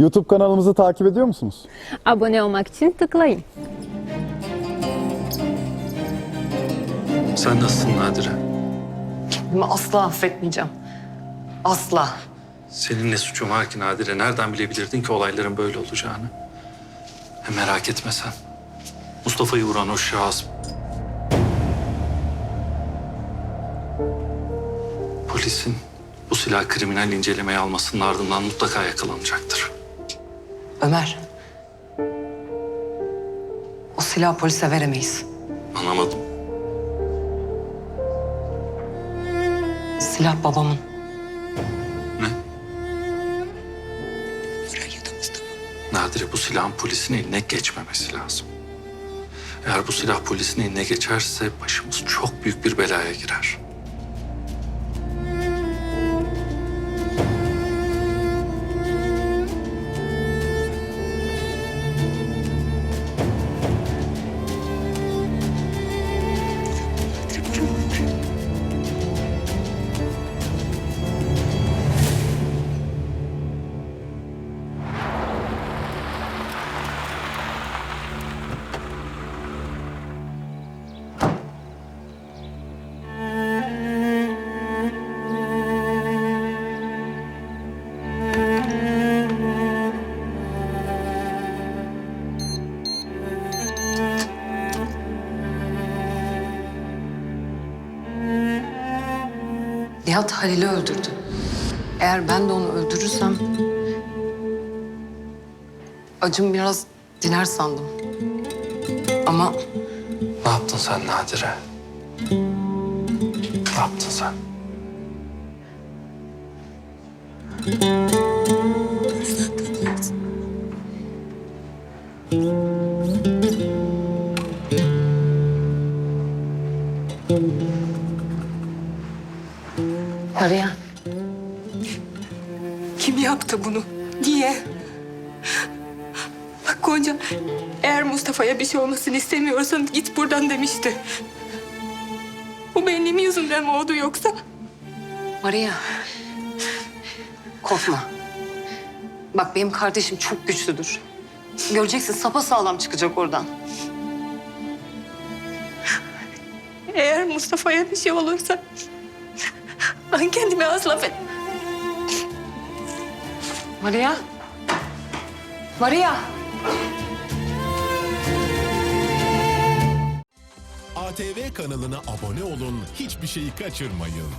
YouTube kanalımızı takip ediyor musunuz? Abone olmak için tıklayın. Sen nasılsın Nadire? Kendimi asla affetmeyeceğim. Asla. Senin ne suçun var ki Nadire? Nereden bilebilirdin ki olayların böyle olacağını? Hem merak etme sen. Mustafa'yı vuran o şahıs... Polisin bu silah kriminal incelemeye almasının ardından mutlaka yakalanacaktır. Ömer. O silahı polise veremeyiz. Anlamadım. Silah babamın. Ne? Nadire bu silahın polisin eline geçmemesi lazım. Eğer bu silah polisin eline geçerse başımız çok büyük bir belaya girer. Nihat Halil'i öldürdü. Eğer ben de onu öldürürsem... Acım biraz diner sandım. Ama Ne yaptın sen Nadire? Ne yaptın sen? Araya Kim yaptı bunu? Niye? Bak Gonca, eğer Mustafa'ya bir şey olmasını istemiyorsan git buradan demişti. Bu benim yüzümden mi oldu yoksa? Maria. Korkma. Bak benim kardeşim çok güçlüdür. Göreceksin sağlam çıkacak oradan. Eğer Mustafa'ya bir şey olursa ben kendimi asla affet. Maria. Maria. ATV kanalına abone olun, hiçbir şeyi kaçırmayın.